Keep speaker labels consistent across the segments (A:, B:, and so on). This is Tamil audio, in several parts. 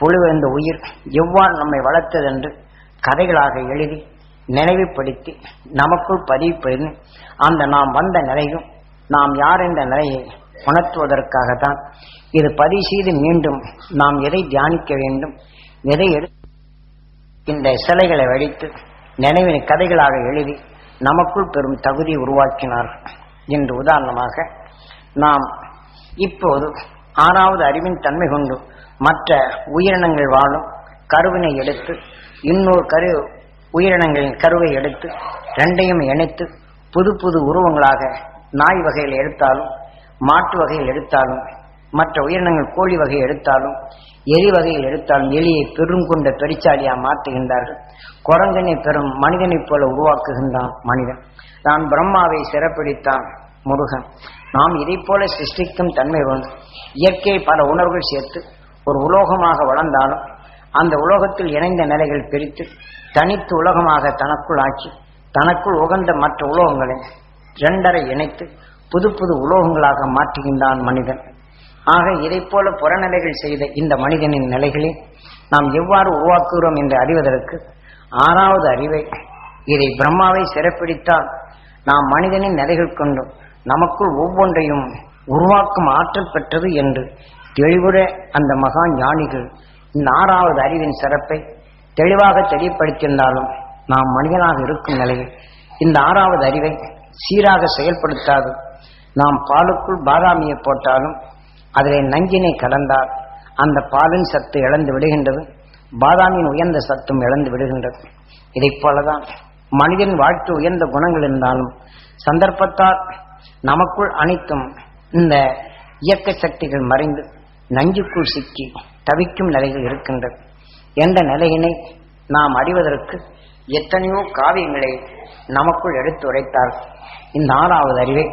A: பொழுது இந்த உயிர் எவ்வாறு நம்மை வளர்த்ததென்று கதைகளாக எழுதி நினைவுபடுத்தி நமக்குள் பதிவு பண்ணி அந்த நாம் வந்த நிலையும் நாம் யார் என்ற நிலையை உணர்த்துவதற்காகத்தான் இது பதிவு செய்து மீண்டும் நாம் எதை தியானிக்க வேண்டும் எதை எடு இந்த சிலைகளை வடித்து நினைவின் கதைகளாக எழுதி நமக்குள் பெரும் தகுதியை உருவாக்கினார் என்று உதாரணமாக நாம் இப்போது ஆறாவது அறிவின் தன்மை கொண்டு மற்ற உயிரினங்கள் வாழும் கருவினை எடுத்து இன்னொரு கரு உயிரினங்களின் கருவை எடுத்து ரெண்டையும் இணைத்து புது புது உருவங்களாக நாய் வகையில் எடுத்தாலும் மாட்டு வகையில் எடுத்தாலும் மற்ற உயிரினங்கள் கோழி வகையை எடுத்தாலும் எலி வகையில் எடுத்தாலும் எலியை பெரும் கொண்ட பெருச்சாலியா மாற்றுகின்றார்கள். குரங்கனை பெரும் மனிதனைப் போல உருவாக்குகின்றான் மனிதன். நான் பிரம்மாவை சிறப்பிடித்தான் முருகன். நாம் இதை போல சிருஷ்டிக்கும் தன்மை கொண்டு இயற்கை பல உணர்வுகள் சேர்த்து ஒரு உலோகமாக வளர்ந்தாலும் அந்த உலோகத்தில் இணைந்த நிலைகள் பிரித்து தனித்து உலகமாக தனக்குள் ஆக்கி தனக்குள் உகந்த மற்ற உலோகங்களை இரண்டரை இணைத்து புது புது உலோகங்களாக மாற்றுகின்றான் மனிதன். ஆக இதைப் போல புறநிலைகள் செய்த இந்த மனிதனின் நிலைகளை நாம் எவ்வாறு உருவாக்குகிறோம் என்று அறிவதற்கு ஆறாவது அறிவை இதை பிரம்மாவை சிறப்பிடித்தால் நாம் மனிதனின் நிலைகள் கொண்டு நமக்குள் ஒவ்வொன்றையும் உருவாக்கும் ஆற்றல் பெற்றது என்று தெளிவுற அந்த மகா ஞானிகள் இந்த ஆறாவது அறிவின் சிறப்பை தெளிவாக தெளிவுபடுத்தியிருந்தாலும் நாம் மனிதனாக இருக்கும் நிலையில் இந்த ஆறாவது அறிவை சீராக செயல்படுத்தாது. நாம் பாலுக்குள் பாதாமியை போட்டாலும் அதில் நஞ்சினை கலந்தால் அந்த பாலின் சத்து இழந்து விடுகின்றது பாதாமியின் உயர்ந்த சத்தும் இழந்து விடுகின்றது. இதைப் போலதான் மனிதன் வாழ்க்கை உயர்ந்த குணங்கள் இருந்தாலும் சந்தர்ப்பத்தால் நமக்குள் அனைத்தும் இந்த இயக்க சக்திகள் மறைந்து நஞ்சுக்குள் சிக்கி தவிக்கும் நிலையில் இருக்கின்றது என்ற நிலையினை நாம் அறிவதற்கு எத்தனையோ காவியங்களை நமக்குள் எடுத்து உரைத்தார். இந்த ஆறாவது அறிவை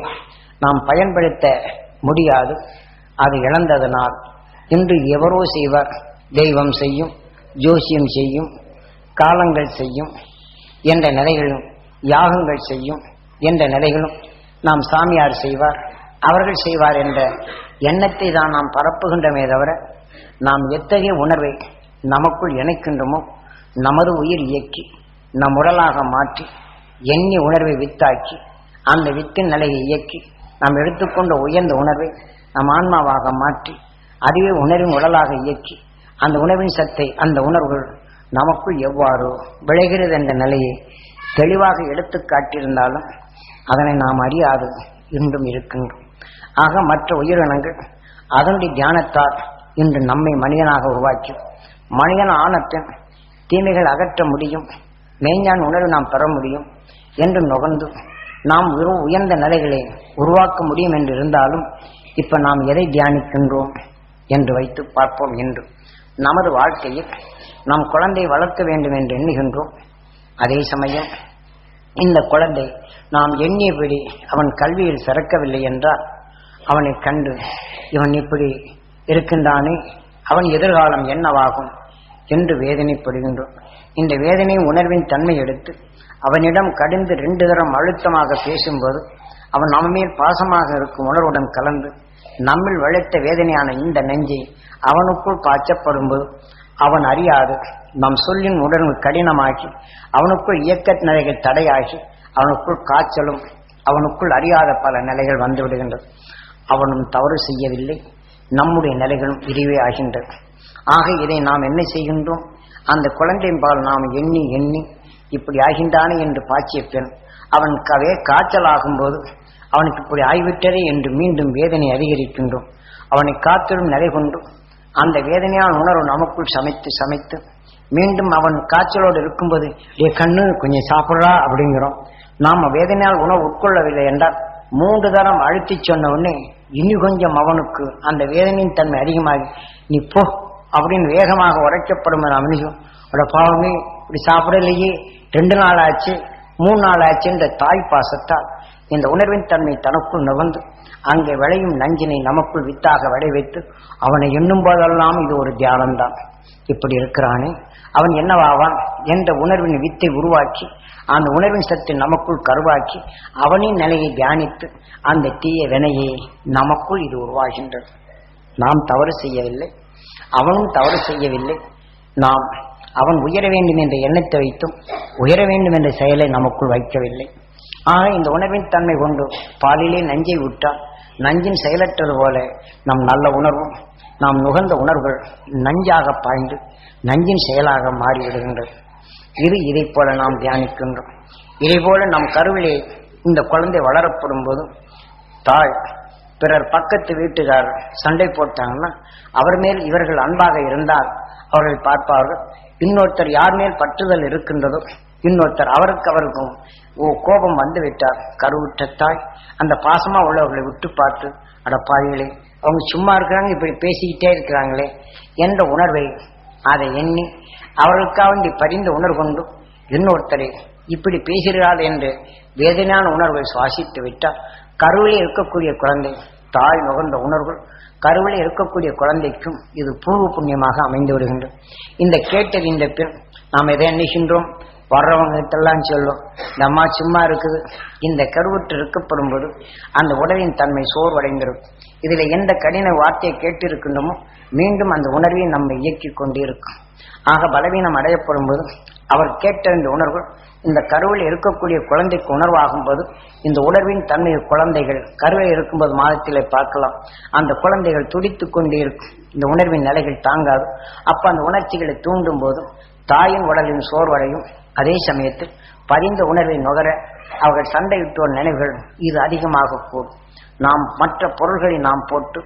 A: நாம் பயன்படுத்த முடியாது. அது இழந்ததனால் இன்று எவரோ செய்வார் தெய்வம் செய்யும் ஜோசியம் செய்யும் காலங்கள் செய்யும் என்ற நிலைகளும் யாகங்கள் செய்யும் என்ற நிலைகளும் நாம் சாமியார் செய்வார். அவர்கள் செய்வார் என்ற எண்ணத்தை தான் நாம் பரப்புகின்றமே தவிர நாம் எத்தகைய உணர்வை நமக்குள் இணைக்கின்றோமோ நமது உயிர் இயக்கி நம் உடலாக மாற்றி எண்ணி உணர்வை வித்தாக்கி அந்த வித்தின் நிலையை இயக்கி நாம் எடுத்துக்கொண்ட உயர்ந்த உணர்வை நம் ஆன்மாவாக மாற்றி அதுவே உணர்வின் உடலாக இயக்கி அந்த உணர்வின் சத்தை அந்த உணர்வுகள் நமக்குள் எவ்வாறு விளைகிறது என்ற நிலையை தெளிவாக எடுத்து காட்டியிருந்தாலும் அதனை நாம் அறியாது இன்றும் இருக்கின்றோம். ஆக மற்ற உயிரினங்கள் அதனுடைய தியானத்தால் இன்று நம்மை மனிதனாக உருவாக்கி மனிதன் ஆனத்தின் தீமைகள் அகற்ற முடியும் மெய்ஞான் உணர்வு நாம் பெற முடியும் என்று நுகர்ந்து நாம் உயர்ந்த நிலைகளை உருவாக்க முடியும் என்று இருந்தாலும் இப்ப நாம் எதை தியானிக்கின்றோம் என்று வைத்து பார்ப்போம் என்று நமது வாழ்க்கையில் நாம் குழந்தையை வளர்க்க வேண்டும் என்று எண்ணுகின்றோம். அதே சமயம் இந்த குழந்தை நாம் எண்ணியபடி அவன் கல்வியில் சிறக்கவில்லை என்றால் அவனை கண்டு இவன் இப்படி இருக்கின்றானே அவன் எதிர்காலம் என்னவாகும்? என்று வேதனைப்படுகின்றோம் இந்த வேதனை உணர்வின் தன்மை எடுத்து அவனிடம் கடிந்து ரெண்டு தரம் அழுத்தமாக பேசும்போது அவன் நம்ம மேல் பாசமாக இருக்கும் உணர்வுடன் கலந்து நம்மில் வளைத்த வேதனையான இந்த நெஞ்சை அவனுக்குள் பாய்ச்சப்படும்போது அவன் அறியாது நம் சொல்லின் உணர்வு கடினமாகி அவனுக்குள் இயக்க நிலைகள் தடையாகி அவனுக்குள் காய்ச்சலும் அவனுக்குள் அறியாத பல நிலைகள் வந்துவிடுகின்றது. அவனும் தவறு செய்யவில்லை. நம்முடைய நிலைகளும் இதுவே ஆகின்றது ஆக இதை நாம் என்ன செய்கின்றோம்? அந்த குழந்தையின் பால் நாம் எண்ணி எண்ணி இப்படி ஆகின்றானே என்று பாய்ச்சிய பெண் அவன் கவே காய்ச்சல் ஆகும்போது அவனுக்கு இப்படி ஆகிவிட்டதே என்று மீண்டும் வேதனை அதிகரிக்கின்றோம். அவனை காத்திடும் நிலை கொண்டு அந்த வேதனையான உணர்வு நமக்குள் சமைத்து சமைத்து மீண்டும் அவன் காய்ச்சலோடு இருக்கும்போது டே கண்ணு கொஞ்சம் சாப்பிட்றா அப்படிங்கிறோம். நாம் வேதனையால் உணவு உட்கொள்ளவில்லை என்றால் மூன்று தரம் அழுத்தி சொன்ன உடனே இனி கொஞ்சம் அவனுக்கு அந்த வேதனையின் தன்மை அதிகமாகி நீ போ அப்படின்னு வேகமாக உரைக்கப்படும் அவனுக்கும் அவட பாவமே இப்படி சாப்பிடலையே ரெண்டு நாள் ஆச்சு மூணு நாள் ஆச்சு என்ற தாய் பாசத்தால் இந்த உணர்வின் தன்மை தனக்குள் நுகர்ந்து அங்கே விளையும் நஞ்சினை நமக்குள் வித்தாக விளை வைத்து அவனை எண்ணும் போதெல்லாம் இது ஒரு தியானம்தான். இப்படி இருக்கிறானே அவன் என்னவாவான் என்ற உணர்வின் வித்தை உருவாக்கி அந்த உணர்வின் சக்தி நமக்குள் கருவாக்கி அவனின் நிலையை தியானித்து அந்த தீய வினையை நமக்குள் இது உருவாகின்றது. நாம் தவறு செய்யவில்லை. அவனும் தவறு செய்யவில்லை. நாம் அவன் உயர வேண்டும் என்ற எண்ணத்தை வைத்தும் உயர வேண்டும் என்ற செயலை நமக்குள் வைக்கவில்லை. ஆக இந்த உணர்வின் தன்மை கொண்டு பாலிலே நஞ்சை விட்டால் நஞ்சின் செயலற்றது போல நம் நல்ல உணர்வும் நாம் நுகர்ந்த உணர்வுகள் நஞ்சாக பாய்ந்து நஞ்சின் செயலாக மாறிவிடுகின்றது. இது இதை போல நாம் தியானிக்கின்றோம். இதை போல நம் கருவிலே இந்த குழந்தை வளரப்படும் போது தாய் பிறர் பக்கத்து வீட்டுக்கார் சண்டை போட்டாங்கன்னா அவர் மேல் இவர்கள் அன்பாக இருந்தால் அவர்கள் பார்ப்பார்கள் இன்னொருத்தர் யார் மேல் பற்றுதல் இருக்கின்றதோ இன்னொருத்தர் அவருக்கு அவருக்கும் ஓ கோபம் வந்து விட்டார் கருவுற்ற தாய் அந்த பாசமா உள்ளவர்களை விட்டு பார்த்து அட பாவிகளே அவங்க சும்மா இருக்கிறாங்க இப்படி பேசிக்கிட்டே இருக்கிறாங்களே என்ற உணர்வை அதை எண்ணி அவர்களுக்காக வேண்டி பரிந்து உணர்வு கொண்டும் இன்னொருத்தரை இப்படி பேசுகிறாள் என்று வேதனையான உணர்வை சுவாசித்து விட்டால் கருவிலே இருக்கக்கூடிய குழந்தை தாய் நுகர்ந்த உணர்வுகள் கருவிலே இருக்கக்கூடிய குழந்தைக்கும் இது பூர்வ புண்ணியமாக அமைந்து விடுகின்றது. இந்த கேட்டது இந்த பெண். நாம் எதை எண்ணுகின்றோம்? வர்றவங்கிட்டெல்லாம் சொல்லும். இந்த அம்மா சும்மா இருக்குது. இந்த கருவுற்று இருக்கப்படும் போது அந்த உடலின் தன்மை சோர்வடைந்திருக்கும் இதில் எந்த கடின வார்த்தையை கேட்டு மீண்டும் அந்த உணர்வை நம்ம இயக்கி கொண்டே இருக்கும் ஆக பலவீனம் அடையப்படும் போது அவர் கேட்ட இந்த உணர்வு இந்த கருவில் இருக்கக்கூடிய குழந்தைக்கு உணர்வாகும் போது இந்த உணர்வின் தன்மை குழந்தைகள் கருவில் இருக்கும்போது மாதத்திலே பார்க்கலாம். அந்த குழந்தைகள் துடித்து கொண்டே இருக்கும் இந்த உணர்வின் நிலைகள் தாங்காது. அப்ப அந்த உணர்ச்சிகளை தூண்டும் போது தாயின் உடலின் சோர்வடையும். அதே சமயத்தில் பதிந்த உணர்வை நுகர அவர்கள் சண்டையிட்டோர் நினைவுகள் இது அதிகமாக கூடும். நாம் மற்ற பொருள்களை நாம் போட்டு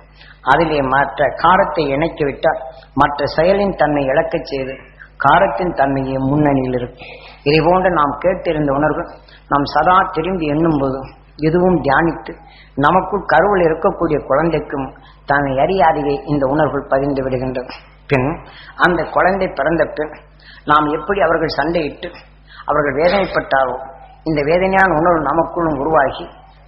A: அதிலே மற்ற காரத்தை இணைத்து விட்டால் மற்ற செயலின் தன்மை இழக்கச் செய்து காரத்தின் தன்மையை முன்னணியில் இருக்கும். இதை போன்று நாம் கேட்டிருந்த உணர்வு நாம் சதா திரும்பி எண்ணும்போது எதுவும் தியானித்து நமக்குள் கருவில் இருக்கக்கூடிய குழந்தைக்கும் தன்னை அறியாதவே இந்த உணர்வுகள் பதிந்து விடுகின்றது பின் அந்த குழந்தை பிறந்த பின் நாம் எப்படி அவர்கள் சண்டையிட்டு அவர்கள் வேதனைப்பட்டாரோ இந்த வேதனையான உணர்வு நமக்குள்ளும் உருவாகி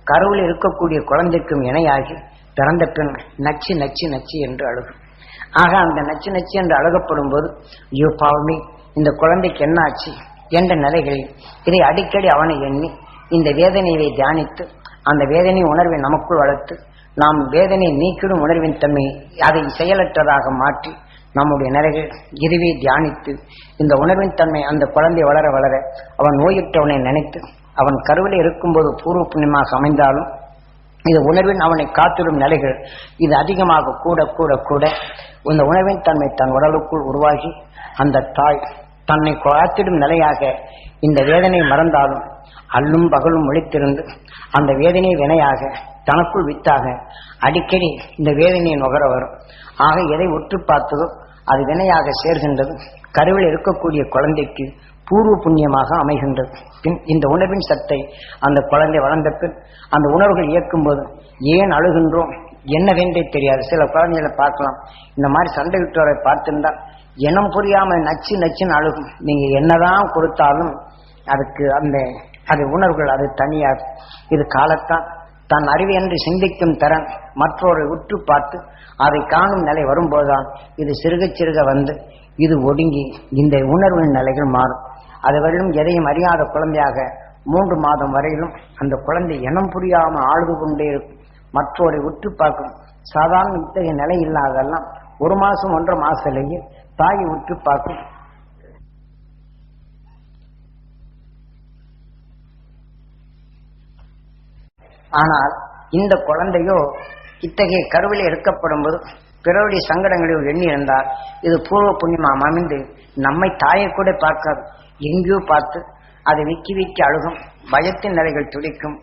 A: கருவில் இருக்கக்கூடிய குழந்தைக்கும் இணையாகி பிறந்த பின் நச்சு நச்சு நச்சு என்று அழுகும். ஆக அந்த நச்சு நச்சு என்று அழகப்படும் போது ஐயோ பாவமே இந்த குழந்தைக்கு என்னாச்சு என்ற நிலைகளில் இதை அடிக்கடி அவனை எண்ணி இந்த வேதனையை தியானித்து அந்த வேதனை உணர்வை நமக்குள் வளர்த்து நாம் வேதனை நீக்கிடும் உணர்வின் தன்மை அதை செயலற்றதாக மாற்றி நம்முடைய நிலைகள் இதுவே தியானித்து இந்த உணர்வின் தன்மை அந்த குழந்தை வளர வளர அவன் நோயுற்றவனை நினைத்து அவன் கருவிலே இருக்கும்போது பூர்வ புண்ணியமாக அமைந்தாலும் இது உணர்வின் அவனை காத்திடும் நிலைகள் இது அதிகமாக கூட கூட கூட இந்த உணர்வின் தன்மை தன் உடலுக்குள் உருவாகி அந்த தாய் தன்னை காத்திடும் நிலையாக இந்த வேதனை மறந்தாலும் அல்லும் பகலும் ஒழித்திருந்து அந்த வேதனை வினையாக தனக்குள் வித்தாக அடிக்கடி இந்த வேதனையை நுகர வரும். ஆக எதை உற்று பார்த்ததோ அது வினையாக சேர்கின்றது. கருவில் இருக்கக்கூடிய குழந்தைக்கு பூர்வ புண்ணியமாக அமைகின்றது. பின் இந்த உணர்வின் சத்தை அந்த குழந்தை வளர்ந்த பின் அந்த உணர்வுகள் இயக்கும்போது ஏன் அழுகின்றோம்? என்ன வேண்டே தெரியாது. சில குழந்தைகளை பார்க்கலாம். இந்த மாதிரி சண்டை விட்டோரை பார்த்திருந்தால் இனம் புரியாமல் நச்சு நச்சுன்னு அழுகும். நீங்க என்னதான் கொடுத்தாலும் அதுக்கு அந்த அது உணர்வுகள் அது தனியாக இது காலத்தான். தன் அறிவு என்று சிந்திக்கும் திறன் மற்றொரு உற்று பார்த்து அதை காணும் நிலை வரும்போதுதான் இது சிறுக சிறுக வந்து இது ஒடுங்கி இந்த உணர்வின் நிலைகள் மாறும். அதுவரையிலும் எதையும் அறியாத குழந்தையாக மூன்று மாதம் வரையிலும் அந்த குழந்தை இனம் புரியாமல் ஆழ்ந்து கொண்டே இருக்கும். மற்றோரை உற்று பார்க்கும். சாதாரண இத்தகைய நிலை இல்லாதெல்லாம் ஒரு மாசம் ஒன்றரை மாசத்திலேயே தாயை உற்று பார்க்கும். ஆனால் இந்த குழந்தையோ இத்தகைய கருவில் இருக்கப்படும் போது பிறருடைய சங்கடங்களில் எண்ணி இருந்தால் இது பூர்வ புண்ணியமாம் அமைந்து நம்மை தாயை கூட பார்க்காது. எங்கேயோ பார்த்து அதை விக்கி விக்கி அழுகும். பயத்தின் நிலைகள் துடிக்கும்.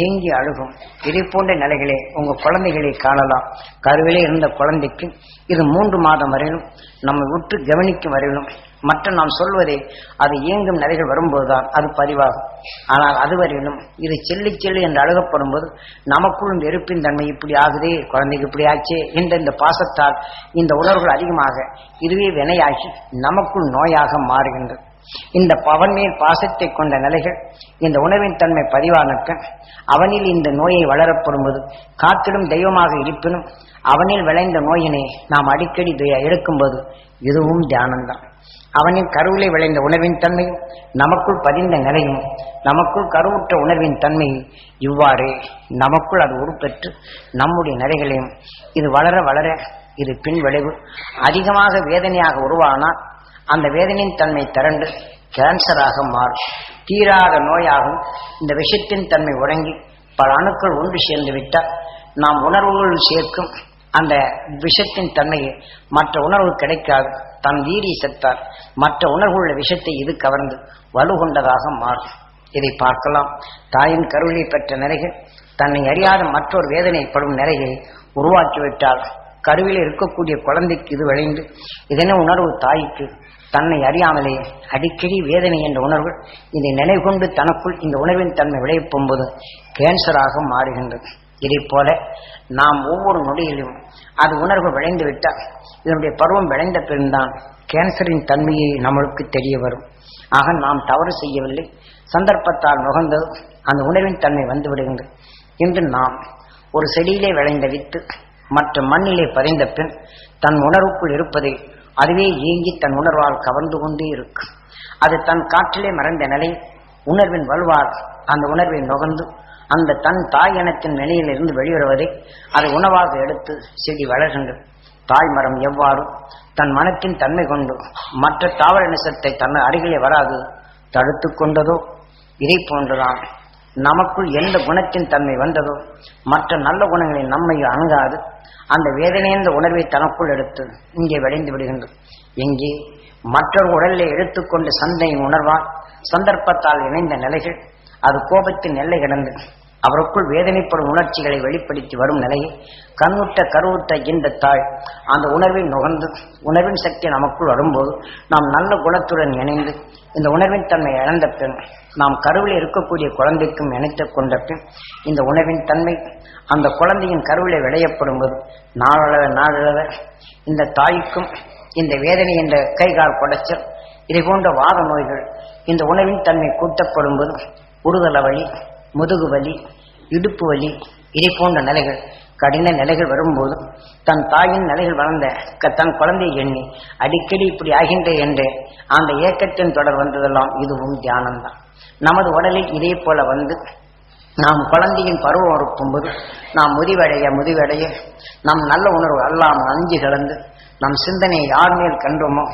A: ஏங்கி அழுகும். இதை போன்ற நிலைகளே உங்க குழந்தைகளை காணலாம். கருவிலே இருந்த குழந்தைக்கு இது மூன்று மாதம் வரையிலும் நம்மை உற்று கவனிக்கும் வரையிலும் மற்ற நாம் சொல்வதே அது இயங்கும் நிலைகள் வரும்போதுதான் அது பதிவாகும். ஆனால் அதுவரையிலும் இது செல்லி செல்லி என்று அழுகப்படும் போது நமக்குள்ளும் வெறுப்பின் தன்மை இப்படி ஆகுதே குழந்தைக்கு இப்படி ஆச்சே என்ற இந்த பாசத்தால் இந்த உணர்வுகள் அதிகமாக இதுவே வினையாகி நமக்குள் நோயாக மாறுகின்றது. இந்த பவன் மேல் பாசத்தை கொண்ட நிலைகள் இந்த உணவின் தன்மை பதிவானக்க அவனில் இந்த நோயை வளரப்படும்போது காத்திடும் தெய்வமாக இருப்பினும் அவனில் விளைந்த நோயினை நாம் அடிக்கடி எடுக்கும்போது இதுவும் தியானம்தான். அவனின் கருவிலை விளைந்த உணர்வின் தன்மையும் நமக்குள் பதிந்த நிலையும் நமக்குள் கருவுற்ற உணர்வின் தன்மையும் இவ்வாறு நமக்குள் அது உருப்பெற்று நம்முடைய நிலைகளையும் இது வளர வளர இது பின் விளைவு அதிகமாக வேதனையாக உருவானால் அந்த வேதனையின் தன்மை திரண்டு கேன்சராக மாறும் தீராத நோயாகும். இந்த விஷத்தின் தன்மை உறங்கி பல அணுக்கள் ஒன்று சேர்ந்து விட்டால் நாம் உணர்வுகள் சேர்க்கும். அந்த விஷத்தின் தன்மையை மற்ற உணர்வு கிடைக்காது. தன் வீரிய செத்தார் மற்ற உணர்வுள்ள விஷத்தை இது கவர்ந்து வலுகொண்டதாக மாறும். இதை பார்க்கலாம். தாயின் கருவிலை பெற்ற நிறைகள் தன்னை அறியாத மற்றொரு வேதனைப்படும் நிலையை உருவாக்கிவிட்டால் கருவில் இருக்கக்கூடிய குழந்தைக்கு இது விளைந்து இதன உணர்வு தாய்க்கு? தன்னை அறியாமலே அடிக்கடி வேதனை என்ற உணர்வு இதை நிலை கொண்டு தனக்குள் இந்த உணர்வின் தன்மை விளையப் போது கேன்சராக மாறுகின்றது. இதை போல நாம் ஒவ்வொரு நொடியிலும் அது உணர்வு விளைந்து விட்டால் இதனுடைய பருவம் விளைந்த பிறந்தான் கேன்சரின் தன்மையை நம்மளுக்கு தெரிய வரும். ஆக நாம் தவறு செய்யவில்லை. சந்தர்ப்பத்தால் நுகர்ந்தது அந்த உணர்வின் தன்மை வந்து விடுகின்றது. இன்று நாம் ஒரு செடியிலே விளைந்த வித்து மற்ற மண்ணிலே பதிந்த பின் தன் உணர்வுக்குள் இருப்பதை அதுவே ஏங்கி தன் உணர்வால் கவர்ந்து கொண்டே இருக்கும் அது தன் காற்றிலே மறைந்த நிலை உணர்வின் வலுவால் அந்த உணர்வை நுகர்ந்து அந்த தன் தாய் இனத்தின் நிலையிலிருந்து வெளிவருவதை அதை உணவாக எடுத்து செடி வளர்கின்றது. தாய் மரம் எவ்வாறு? தன் மனத்தின் தன்மை கொண்டு மற்ற தாவர நிசத்தை தன் அருகிலே வராது தடுத்து கொண்டதோ? இதை போன்றுதான் நமக்குள் எந்த குணத்தின் தன்மை வந்ததோ மற்ற நல்ல குணங்களை நம்மை அணுகாது. அந்த வேதனையந்த உணர்வை தனக்குள் எடுத்து இங்கே விளைந்து விடுகின்றது. எங்கே மற்றொரு உடலில் எடுத்துக்கொண்டு சந்தையின் உணர்வால் சந்தர்ப்பத்தால் இணைந்த நிலைகள் அது கோபத்தின் எல்லை கிடந்தது அவருக்குள் வேதனைப்படும் உணர்ச்சிகளை வெளிப்படுத்தி வரும் நிலையை கண்ணுட்ட கருவுட்ட இந்த தாய் அந்த உணர்வின் நுகர்ந்து உணர்வின் சக்தி நமக்குள் வரும்போது நாம் நல்ல குணத்துடன் இணைந்து இந்த உணர்வின் தன்மை இழந்த பின் நாம் கருவில் இருக்கக்கூடிய குழந்தைக்கும் இணைத்து கொண்ட பின் இந்த உணர்வின் தன்மை அந்த குழந்தையின் கருவிலே விளையப்படும் போது நாளளவ நாளளவ இந்த தாய்க்கும் இந்த வேதனை என்ற கைகால் குடைச்சல் இதை போன்ற வாத நோய்கள் இந்த உணவின் தன்மை கூட்டப்படும் போது உருதல முதுகு வலி இடுப்பு வலி இதை போன்ற நிலைகள் கடின நிலைகள் வரும்போது தன் தாயின் நிலைகள் வளர்ந்த க- தன் குழந்தையை எண்ணி அடிக்கடி இப்படி ஆகின்ற என்று அந்த ஏக்கத்தின் தொடர் வந்ததெல்லாம் இதுவும் தியானம்தான். நமது உடலில் இதே போல வந்து நாம் குழந்தையின் பருவம் இருக்கும்போது நாம் முதிவடைய முதிவடைய நம் நல்ல உணர்வு அல்லாமல் அஞ்சு கலந்து நம் சிந்தனையை யார் மேல் கண்டோமோ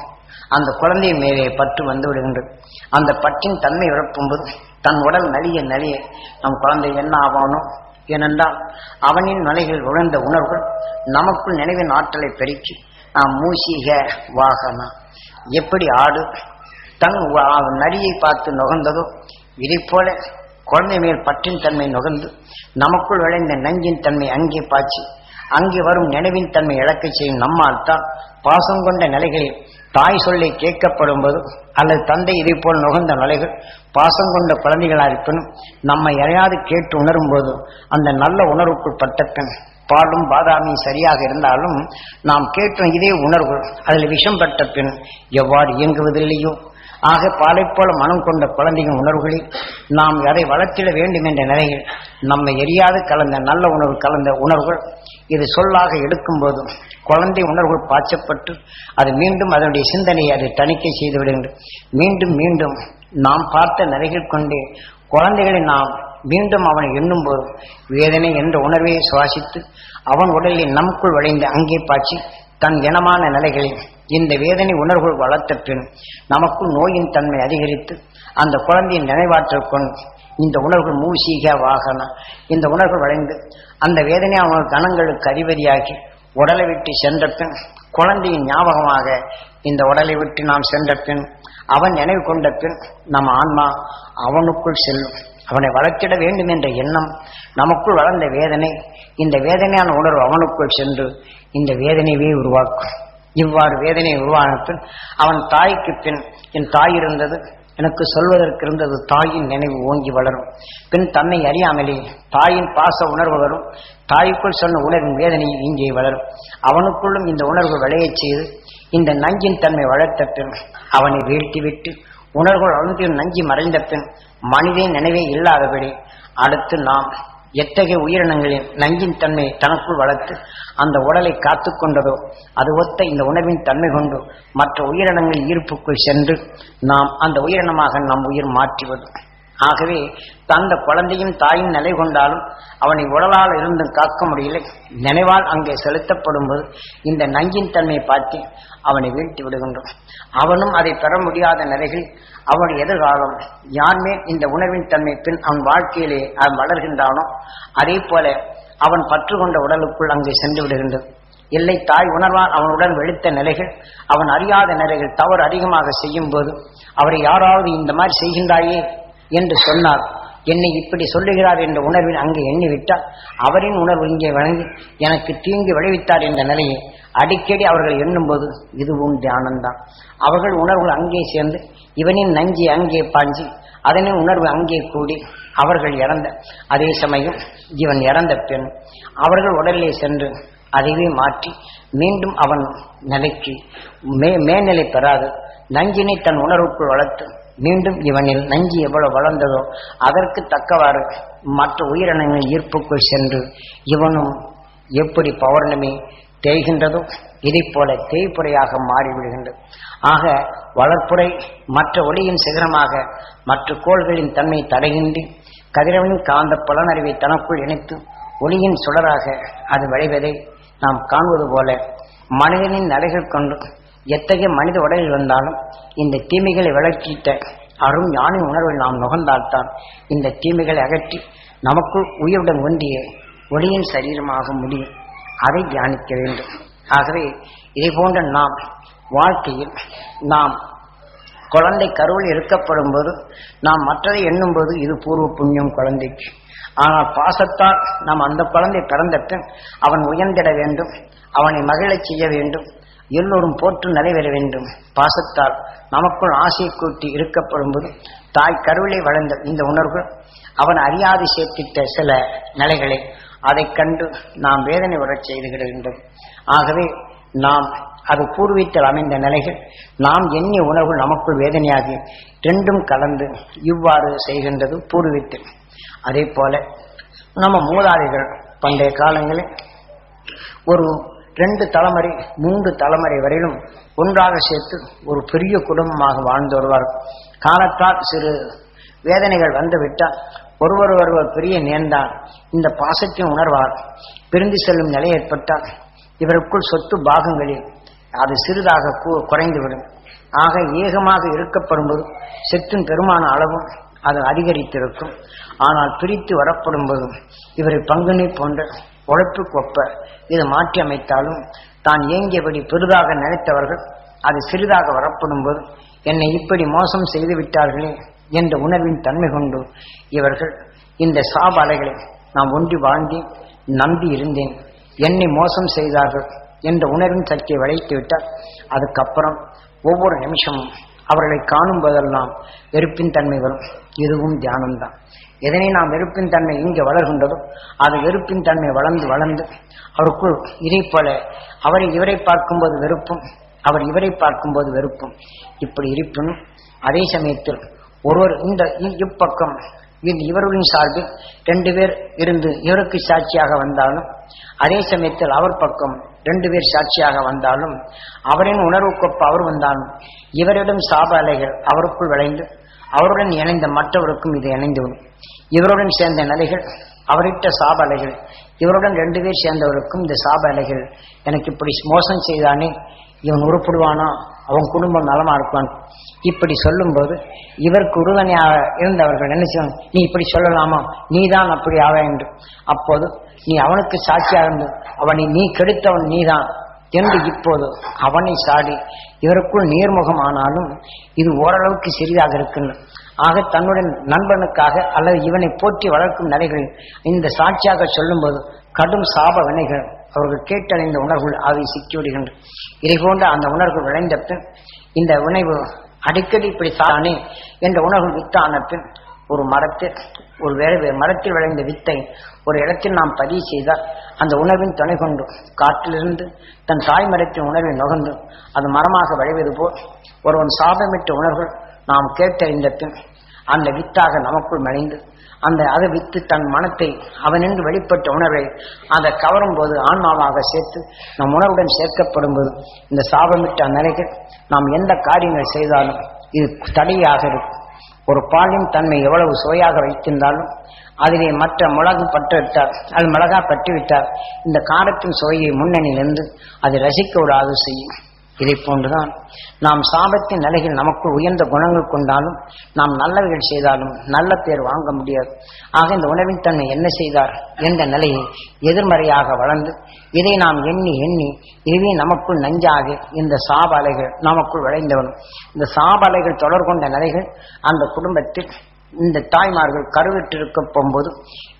A: அந்த குழந்தை மேலே பற்று வந்து விடுகின்றது. அந்த பற்றின் தன்மை இழப்பும்போது தன் உடல் நலிய நலிய நம் குழந்தை என்ன ஆவானோ? ஏனென்றால் அவனின் நிலைகளில் உழந்த உணர்வுகள் நமக்குள் நினைவின் ஆற்றலை பெருக்கி நாம் மூசிக வாகனா. எப்படி ஆடு தன் நரியை பார்த்து நுகர்ந்ததோ? இதைப் போல குழந்தை மேல் பற்றின் தன்மை நுகர்ந்து நமக்குள் விளைந்த நஞ்சின் தன்மை அங்கே பாய்ச்சி அங்கே வரும் நினைவின் தன்மை இழக்க செய்யும் நம்மால் தான் பாசம் கொண்ட நிலைகளில் தாய் சொல்லை கேட்கப்படும் போது அல்லது தந்தை இதை போல் நுகர்ந்த நிலைகள் பாசம் கொண்ட குழந்தைகளாக இருப்பினும் நம்மை எதையாவது கேட்டு உணரும் போது அந்த நல்ல உணர்வுக்குள் பட்ட பின் பாலும் பாதாமி சரியாக இருந்தாலும் நாம் கேட்டும் இதே உணர்வு அதில் விஷம் பட்ட பின் எவ்வாறு இயங்குவதில்லையோ? ஆக பாலை போல மனம் கொண்ட குழந்தையின் உணர்வுகளில் நாம் அதை வளர்த்திட வேண்டும் என்ற நிலையில் நம்மை எரியாது கலந்த நல்ல உணர்வு கலந்த உணர்வுகள் இது சொல்லாக எடுக்கும்போது குழந்தை உணர்வுகள் பாய்ச்சப்பட்டு அது மீண்டும் அதனுடைய சிந்தனையை அது தணிக்கை செய்து விடுங்கள் மீண்டும் மீண்டும் நாம் பார்த்த நிலைகள் கொண்டே குழந்தைகளை நாம் மீண்டும் அவனை எண்ணும் போது வேதனை என்ற உணர்வையை சுவாசித்து அவன் உடலில் நமக்குள் வளைந்து அங்கே பாய்ச்சி தன் இனமான நிலைகளில் இந்த வேதனை உணர்வுகள் வளர்த்த பின் நமக்குள் நோயின் தன்மை அதிகரித்து அந்த குழந்தையின் நினைவாற்றல் கொண்டு இந்த உணர்வுகள் மூசீக வாகன இந்த உணர்வுகள் வளைந்து அந்த வேதனை அவன் கணங்களுக்கு அதிபதியாகி உடலை விட்டு சென்ற பின் குழந்தையின் ஞாபகமாக இந்த உடலை விட்டு நாம் சென்ற பின் அவன் நினைவு கொண்ட பின் நம் ஆன்மா அவனுக்குள் செல்லும். அவனை வளர்த்திட வேண்டும் என்ற எண்ணம் நமக்குள் வளர்ந்த வேதனை இந்த வேதனையான உணர்வு அவனுக்குள் சென்று இந்த வேதனையே உருவாக்கும். இவ்வாறு வேதனையை உருவான பின் அவன் தாய்க்கு பின் என் தாய் இருந்தது எனக்கு சொல்வதற்கு இருந்தது தாயின் நினைவு ஓங்கி வளரும். பின் தன்னை அறியாமலே தாயின் பாச உணர்வு வரும். தாய்க்குள் சொன்ன உணர்வின் வேதனை இங்கே வளரும். அவனுக்குள்ளும் இந்த உணர்வு விளையச் செய்து இந்த நஞ்சின் தன்மை வளர்த்த பின் அவனை வீழ்த்திவிட்டு உணர்வுகள் அழுந்தியும் நஞ்சி மறைந்த பின் மனிதன் நினைவே இல்லாதபடி அடுத்து நாம் எத்தகைய உயிரினங்களின் நஞ்சின் தன்மையை தனக்குள் வளர்த்து அந்த உடலை காத்து கொண்டதோ அது ஒத்த இந்த உணவின் தன்மை கொண்டு மற்ற உயிரினங்களின் ஈர்ப்புக்குள் சென்று நாம் அந்த உயிரினமாக நம் உயிர் மாற்றுவது. ஆகவே தந்த குழந்தையும் தாயும் நிலை கொண்டாலும் அவனை உடலால் இருந்தும் காக்க முடியலை. நினைவால் அங்கே செலுத்தப்படும் போது இந்த நஞ்சின் தன்மையை பார்த்து அவனை வீழ்த்தி விடுகின்றோம். அவனும் அதை பெற முடியாத நிலையில் அவனுடைய எதிர்காலம் யாருமே இந்த உணர்வின் தன்மை பின் அவன் வாழ்க்கையிலே அவன் வளர்கின்றானோ அதே போல அவன் பற்று கொண்ட உடலுக்குள் அங்கே சென்று விடுகின்றது. இல்லை தாய் உணர்வான் அவனுடன் வெளுத்த நிலைகள் அவன் அறியாத நிலைகள் தவறு அதிகமாக செய்யும் போது அவரை யாராவது இந்த மாதிரி செய்கின்றாயே என்று சொன்னார். என்னை இப்படி சொல்லுகிறார் என்ற உணர்வில் அங்கே எண்ணிவிட்டால் அவரின் உணர்வு இங்கே வழங்கி எனக்கு தீங்கு விளைவித்தார் என்ற நிலையை அடிக்கடி அவர்கள் எண்ணும்போது இதுவும் தியானம்தான். அவர்கள் உணர்வுகள் அங்கே சேர்ந்து இவனின் நஞ்சி அங்கே பாஞ்சி அதனின் உணர்வு அங்கே கூடி அவர்கள் இறந்த அதே சமயம் இவன் இறந்த பெண் அவர்கள் உடலிலே சென்று அதைவே மாற்றி மீண்டும் அவன் நிலைக்கு மே மேல்நிலை பெறாது நஞ்சினை தன் உணர்வுக்குள் வளர்த்து மீண்டும் இவனில் நஞ்சு எவ்வளவு வளர்ந்ததோ அதற்கு தக்கவாறு மற்ற உயிரினங்களின் ஈர்ப்புக்குள் சென்று இவனும் எப்படி பௌர்ணமி தேய்கின்றதோ இதைப் போல தேய்ப்புறையாக மாறிவிடுகின்றது. ஆக வளர்ப்புரை மற்ற ஒளியின் சிகரமாக மற்ற கோள்களின் தன்மை தடையின்றி கதிரவனின் காந்த புலனறிவை தனக்குள் இணைத்து ஒளியின் சுடராக அது விளைவதை நாம் காண்பது போல மனிதனின் நடைகள் கொண்டு எத்தகைய மனித உடலில் வந்தாலும் இந்த தீமைகளை விளக்கிட்ட அரும் ஞானின் உணர்வில் நாம் நுகர்ந்தால்தான் இந்த தீமைகளை அகற்றி நமக்குள் உயிருடன் ஒன்றிய ஒளியின் சரீரமாக முடியும். அதை தியானிக்க வேண்டும். ஆகவே இதை போன்ற நாம் வாழ்க்கையில் நாம் குழந்தை கருவில் இருக்கப்படும் போது நாம் மற்றதை எண்ணும்போது இது பூர்வ புண்ணியம் குழந்தைக்கு. ஆனால் பாசத்தால் நாம் அந்த குழந்தை பிறந்த பின் அவன் உயர்ந்திட வேண்டும் அவனை மகிழச் செய்ய வேண்டும் எல்லோரும் போற்று நிறைவேற வேண்டும். பாசத்தால் நமக்குள் ஆசையை கூட்டி இருக்கப்படும் போது தாய் கருவிலே வளர்ந்த இந்த உணர்வு அவன் அறியாது சேர்த்திட்ட சில நிலைகளை அதைக் கண்டு நாம் வேதனை வரச் செய்துகிடுகின்றோம் ஆகவே நாம் அது பூர்வீத்தில் அமைந்த நிலைகள் நாம் எண்ணிய உணர்வு நமக்குள் வேதனையாகி ரெண்டும் கலந்து இவ்வாறு செய்கின்றது பூர்வீத்தில் அதே போல நம்ம மூதாதைகள் பண்டைய காலங்களில் ஒரு ரெண்டு தலைமுறை மூன்று தலைமுறை வரையிலும் ஒன்றாக சேர்த்து ஒரு பெரிய குடும்பமாக வாழ்ந்து வருவார். காலத்தால் சிறு வேதனைகள் வந்துவிட்டால் ஒருவர் ஒருவர் பெரிய நேர்ந்தால் இந்த பாசத்தையும் உணர்வார் பிரிந்து செல்லும் நிலை ஏற்பட்டால் இவருக்குள் சொத்து பாகங்களில் அது சிறிதாக குறைந்துவிடும். ஆக ஏகமாக இருக்கப்படும்போது செத்தின் பெருமான அளவும் அது அதிகரித்திருக்கும். ஆனால் பிரித்து வரப்படும் போதும் இவரை பங்குனி போன்ற உழைப்பு ஒப்ப இது மாற்றி அமைத்தாலும் தான் ஏங்கியபடி பெரிதாக நினைத்தவர்கள் அது சிறிதாக வரப்படும் போது என்னை இப்படி மோசம் செய்து விட்டார்களே என்ற உணர்வின் தன்மை கொண்டு இவர்கள் இந்த சாப அலைகளை நாம் ஒன்றி வாழ்ந்தி நம்பி இருந்தேன். என்னை மோசம் செய்தார்கள் என்ற உணர்வின் சக்தியை வளைத்து விட்டால் அதுக்கப்புறம் ஒவ்வொரு நிமிஷமும் அவர்களை காணும் போதெல்லாம் வெறுப்பின் தன்மை வரும். இதுவும் தியானம்தான். எதனை நாம் வெறுப்பின் தன்மை இங்கே வளர்கின்றதோ அது வெறுப்பின் தன்மை வளர்ந்து வளர்ந்து அவருக்குள் இதை போல அவரை இவரை பார்க்கும்போது வெறுப்பும் அவர் இவரை பார்க்கும்போது வெறுப்பும் இப்படி இருப்பினும் அதே சமயத்தில் ஒருவர் இந்த இப்பக்கம் இவர்களின் சார்பில் ரெண்டு பேர் இருந்து இவருக்கு சாட்சியாக வந்தாலும் அதே சமயத்தில் அவர் பக்கம் ரெண்டு பேர் சாட்சியாக வந்தாலும் அவரின் உணர்வுக்கொப்ப அவர் வந்தாலும் இவரிடம் சாப அலைகள் அவருக்குள் விளைந்து அவருடன் இணைந்த மற்றவருக்கும் இது இணைந்துவிடும். இவருடன் சேர்ந்த நிலைகள் அவரிட்ட சாப அலைகள் இவருடன் ரெண்டு பேர் சேர்ந்தவருக்கும் இந்த சாப அலைகள் எனக்கு இப்படி மோசம் செய்தானே இவன் உருப்படுவானா அவன் குடும்பம் நலமா இருப்பான்? இப்படி சொல்லும்போது இவருக்கு உறுதுணையாக இருந்தவர்கள் என்ன செய்வாங்க? நீ இப்படி சொல்லலாமா? நீ தான் அப்படி ஆவ என்று. அப்போது நீ அவனுக்கு சாட்சியாக இருந்து அவனை நீ கெடுத்தவன் நீதான். என்று இப்போது அவனை சாடி இவருக்குள் நேர்முகம் ஆனாலும் இது ஓரளவுக்கு சிறிதாக இருக்குன்னு. ஆக தன்னுடைய நண்பனுக்காக அல்லது இவனை போற்றி வளர்க்கும் நிலைகளில் இந்த சாட்சியாக சொல்லும்போது கடும் சாப வினைகள் அவர்கள் கேட்டடைந்த உணர்வுகள் அவை சிக்கிவிடுகின்றன இதை போன்ற அந்த உணர்வு விளைந்த பின் இந்த உணவு அடிக்கடி இப்படி சாணே என்ற உணர்வு வித்தான பின் ஒரு மரத்தில் ஒரு வேறு மரத்தில் விளைந்த வித்தை ஒரு இடத்தில் நாம் பதிவு செய்தால் அந்த உணர்வின் துணை கொண்டு காற்றிலிருந்து தன் தாய் மரத்தின் உணர்வை நுகர்ந்து அது மரமாக வளைவது போல் ஒருவன் சாபமிட்ட உணர்வு நாம் கேட்டறிந்த பின் அந்த வித்தாக நமக்குள் மறைந்து அந்த அதை வித்து தன் மனத்தை அவனின்று வெளிப்பட்ட உணர்வை அதை கவரும் போது ஆன்மாவாக சேர்த்து நம் உணர்வுடன் சேர்க்கப்படும் போது இந்த சாபமிட்ட நிலைகள் நாம் எந்த காரியங்கள் செய்தாலும் இது தடையாக இருக்கும். ஒரு பாலின் தன்மை எவ்வளவு சுவையாக வைத்திருந்தாலும் அதிலே மற்ற மிளகு பட்டுவிட்டார். அது மிளகா பட்டுவிட்டார். இந்த காரத்தின் சுவையை முன்னணியிலிருந்து அது ரசிக்க விடாது செய்யும். இதை போன்றுதான் நாம் சாபத்தின் நிலையில் நமக்கு உயர்ந்த குணங்கள் கொண்டாலும் நாம் நல்லவைகள் செய்தாலும் நல்ல பேர் வாங்க முடியாது. ஆக இந்த உணவின் தன்மை என்ன செய்தார் என்ற நிலையை எதிர்மறையாக வளர்ந்து இதை நாம் எண்ணி எண்ணி இதுவே நமக்குள் நஞ்சாக இந்த சாப அலைகள் நமக்குள் விளைந்தவனும் இந்த சாப அலைகள் தொடர் கொண்ட நிலைகள் அந்த குடும்பத்தில் இந்த தாய்மார்கள் கருவிட்டிருக்க போகும்போது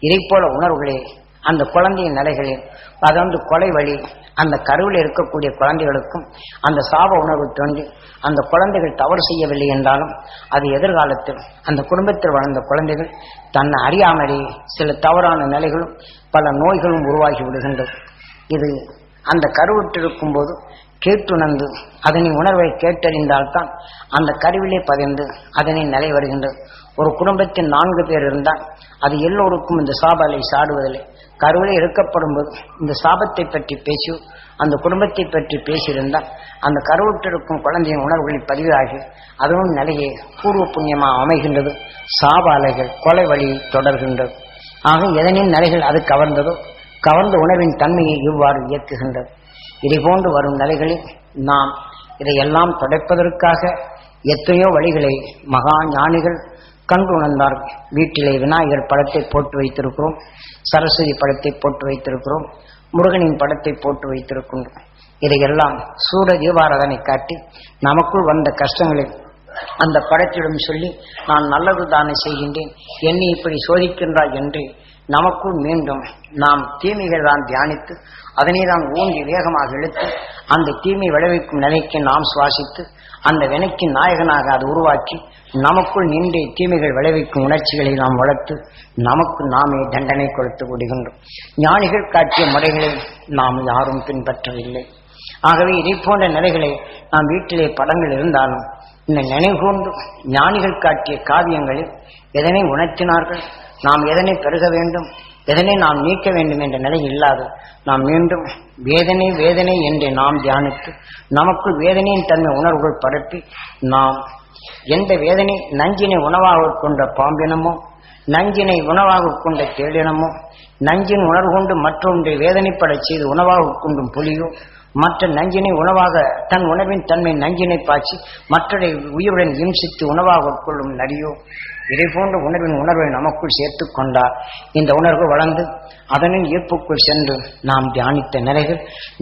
A: இதை போல உணர்வுகளே அந்த குழந்தையின் நிலைகளில் பதந்து கொலை வழி அந்த கருவில் இருக்கக்கூடிய குழந்தைகளுக்கும் அந்த சாப உணர்வு தோன்றி அந்த குழந்தைகள் தவறு செய்யவில்லை என்றாலும் அது எதிர்காலத்தில் அந்த குடும்பத்தில் வளர்ந்த குழந்தைகள் தன்னை அறியாமலே சில தவறான நிலைகளும் பல நோய்களும் உருவாகி விடுகின்றது இது அந்த கருவுற்றிருக்கும் போது கேட்டுணர்ந்து அதனின் உணர்வை கேட்டறிந்தால்தான் அந்த கருவிலே பதிந்து அதனின் நிலை வருகின்றது ஒரு குடும்பத்தில் நான்கு பேர் இருந்தால் அது எல்லோருக்கும் இந்த சாபலை சாடுவதில்லை. கருவிலே இருக்கப்படும் போது இந்த சாபத்தை பற்றி பேசி அந்த குடும்பத்தை பற்றி பேசியிருந்தால் அந்த கருவுற்றிருக்கும் குழந்தையின் உணர்வுகளில் பதிவாகி அதுவும் நிலையே பூர்வ புண்ணியமாக அமைகின்றது. சாப அலைகள் கொலை வழி தொடர்கின்றது. ஆக எதனின் நிலைகள் அது கவர்ந்ததோ கவர்ந்த உணவின் தன்மையை இவ்வாறு இயக்குகின்றது. இதை போன்று வரும் நிலைகளில் நாம் இதையெல்லாம் தொடைப்பதற்காக எத்தனையோ வழிகளை மகா ஞானிகள் கண்டு உணர்ந்தார்கள் வீட்டிலே விநாயகர் படத்தை போட்டு வைத்திருக்கிறோம். சரஸ்வதி படத்தை போட்டு வைத்திருக்கிறோம். முருகனின் படத்தை போட்டு வைத்திருக்கின்றோம். இதையெல்லாம் சூட தீபாராதனை காட்டி நமக்குள் வந்த கஷ்டங்களை அந்த படத்திடம் சொல்லி நான் நல்லது தானே செய்கின்றேன். என்னை இப்படி சோதிக்கின்றாய் என்று நமக்குள் மீண்டும் நாம் தீமைகள் தான் தியானித்து அதனை தான் ஊங்கி வேகமாக இழுத்து அந்த தீமை விளைவிக்கும் நிலைக்கு நாம் சுவாசித்து அந்த வினைக்கு நாயகனாக அது உருவாக்கி நமக்குள் நின்றே தீமைகள் விளைவிக்கும் உணர்ச்சிகளை நாம் வளர்த்து நமக்கு நாமே தண்டனை கொடுத்து விடுகின்றோம். ஞானிகள் காட்டிய முறைகளை நாம் யாரும் பின்பற்றவில்லை. ஆகவே இதை போன்ற நிலைகளை நாம் வீட்டிலே படங்கள் இருந்தாலும் இந்த நினைவுகூர்ந்து ஞானிகள் காட்டிய காவியங்களில் எதனை உணர்த்தினார்கள் நாம் எதனை பெருக வேண்டும் எதனை நாம் நீக்க வேண்டும் என்ற நிலை இல்லாது நாம் மீண்டும் வேதனை வேதனை என்று நாம் தியானித்து நமக்குள் வேதனையின் தன்மை உணர்வுகள் பரப்பி நாம் எந்த வேதனை நஞ்சினை உணவாக கொண்ட பாம்பினமோ நஞ்சினை உணவாக கொண்ட தேடினமோ நஞ்சின் உணர்வு கொண்டு மற்றொன்றை வேதனைப்படச் செய்து உணவாக கொண்டும் புலியோ மற்ற நஞ்சினை உணவாக தன் உணவின் தன்மை நஞ்சினை பாய்ச்சி மற்றதை உயிருடன் இம்சித்து உணவாக உட்கொள்ளும் நரியோ இதை போன்ற உணர்வின் உணர்வை நமக்குள் சேர்த்து கொண்டால் இந்த உணர்வு வளர்ந்து அதனின் ஈர்ப்புக்குள் சென்று நாம் தியானித்த நிலைகள்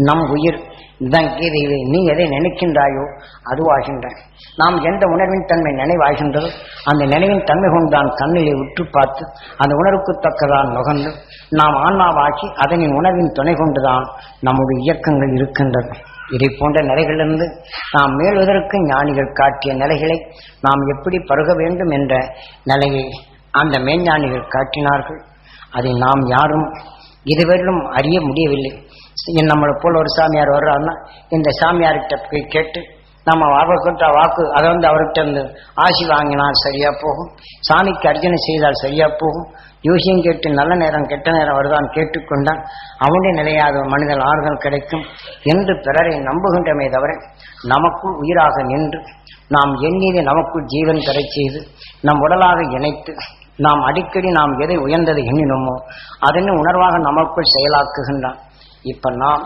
A: நம் உயிர் இதான் கீதையிலே நீ எதை நினைக்கின்றாயோ அதுவாகின்றன நாம் எந்த உணர்வின் தன்மை நினைவாகின்றதோ அந்த நினைவின் தன்மை கொண்டுதான் கண்ணிலே உற்று பார்த்து அந்த உணர்வுக்கு தக்கதான் நுகர்ந்து நாம் ஆன்மாவாக்கி அதனின் உணர்வின் துணை கொண்டுதான் நம்முடைய இயக்கங்கள் இருக்கின்றது இதை போன்ற நிலைகளிலிருந்து நாம் மேல்வதற்கு ஞானிகள் காட்டிய நிலைகளை நாம் எப்படி பருக வேண்டும் என்ற நிலையை அந்த மேஞ்ஞானிகள் காட்டினார்கள். அதை நாம் யாரும் இதுவரையிலும் அறிய முடியவில்லை. நம்மளை போல் ஒரு சாமியார் வர்றாருன்னா இந்த சாமியார்கிட்ட போய் கேட்டு நம்ம அவர்கிட்ட வாக்கு அதை வந்து அவர்கிட்ட இருந்து ஆசி வாங்கினால் சரியா போகும். சாமிக்கு அர்ச்சனை செய்தால் சரியா போகும். யோசியம் கேட்டு நல்ல நேரம் கெட்ட நேரம் வருதான் கேட்டுக்கொண்டால் அவனுடைய நிலையாத மனிதன் ஆறுதல் கிடைக்கும் என்று பிறரை நம்புகின்றமே தவிர நமக்குள் உயிராக நின்று நாம் எண்ணியதை நமக்குள் ஜீவன் பெறச் செய்து நம் உடலாக இணைத்து நாம் அடிக்கடி நாம் எதை உயர்ந்ததை எண்ணினோமோ அதனை உணர்வாக நமக்குள் செயலாக்குகின்றான். இப்ப நாம்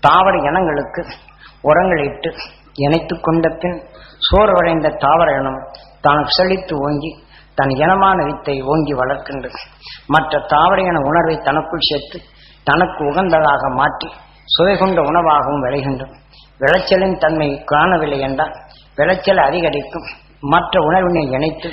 A: தாவர இனங்களுக்கு உரங்களிட்டு இணைத்து கொண்ட பின் சோர்வடைந்த தாவர இனம் தான் செழித்து ஓங்கி தன் இனமான வித்தை ஓங்கி வளர்க்கின்றது. மற்ற தாவரையான உணர்வை தனக்குள் சேர்த்து தனக்கு உகந்ததாக மாற்றி சுவை கொண்ட உணவாகவும் விளைகின்றது. விளைச்சலின் தன்மை காணவில்லை என்றால் விளைச்சல் அதிகரிக்கும். மற்ற உணர்வினை இணைத்து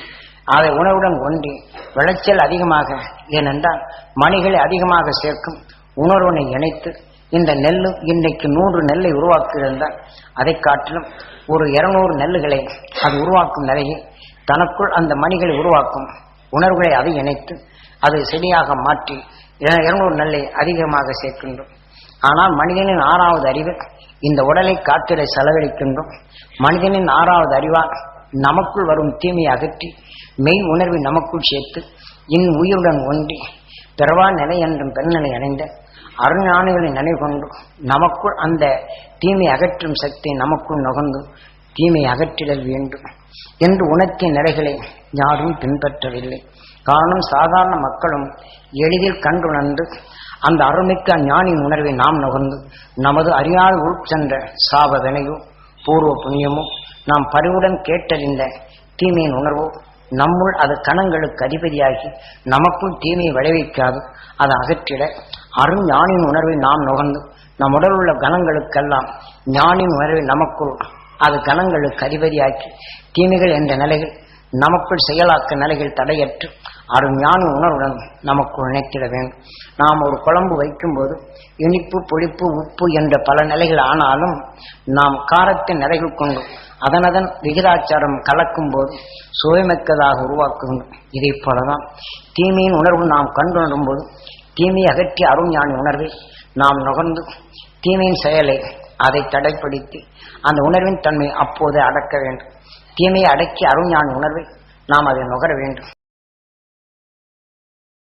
A: அதை உணவுடன் ஒன்றி விளைச்சல் அதிகமாக ஏனென்றால் மணிகளை அதிகமாக சேர்க்கும் உணர்வினை இணைத்து இந்த நெல்லு இன்றைக்கு நூறு நெல்லை உருவாக்கியிருந்தால் அதை காட்டிலும் ஒரு இருநூறு நெல்லுகளை அது உருவாக்கும் நிலையில் தனக்குள் அந்த மணிகளை உருவாக்கும் உணர்வுகளை அதை இணைத்து அதை செடியாக மாற்றி இருநூறு நெல்லை அதிகமாக சேர்க்கின்றோம். ஆனால் மனிதனின் ஆறாவது அறிவு இந்த உடலை காத்திட செலவழிக்கின்றோம். மனிதனின் ஆறாவது அறிவால் நமக்குள் வரும் தீமையை அகற்றி மெய் உணர்வை நமக்குள் சேர்த்து இன் உயிருடன் ஒன்றி பிறவா நிலை என்றும் பெருநிலை அடைந்த அருஞானிகளை நினைவு கொண்டு நமக்குள் அந்த தீமை அகற்றும் சக்தி நமக்குள் நுகர்ந்து தீமை அகற்றிடல் வேண்டும். என்று உணர்த்திய நிலைகளை யாரும் பின்பற்றவில்லை. காரணம் சாதாரண மக்களும் எளிதில் கண்டுணர்ந்து அந்த அருமைக்க ஞானின் உணர்வை நாம் நுகர்ந்து நமது அறியாத உட்சென்ற சாபதனையோ பூர்வ புண்ணியமோ நாம் பரிவுடன் கேட்டறிந்த தீமையின் உணர்வோ நம்முள் அது கணங்களுக்கு அதிபதியாகி நமக்குள் தீமையை விளைவிக்காது அதை அகற்றிட அருண் ஞானின் உணர்வை நாம் நுகர்ந்து நம் உடல் உள்ள கணங்களுக்கெல்லாம் ஞானின் உணர்வை நமக்குள் அது கணங்களுக்கு அதிபதியாக்கி தீமைகள் என்ற நிலைகள் நமக்குள் செயலாக்க நிலைகள் தடையற்று அருமையான உணர்வுடன் நமக்குள் நினைத்திட வேண்டும். நாம் ஒரு குழம்பு வைக்கும்போது இனிப்பு பொழிப்பு உப்பு என்ற பல நிலைகள் ஆனாலும் நாம் காரத்தின் நிலைகள் கொண்டு அதனதன் விகிதாச்சாரம் கலக்கும் போது சுவைமிக்கதாக உருவாக்குகின்றோம். இதை போலதான் தீமையின் உணர்வு நாம் கண்டுணரும் போது தீமையை அகற்றி அருஞானி உணர்வை நாம் நுகர்ந்து தீமையின் செயலை அதை தடைப்படுத்தி அந்த உணர்வின் தன்மை அப்போது அடக்க வேண்டும். தீமையை அடக்கி அருஞான உணர்வை நாம் அதை நுகர வேண்டும்.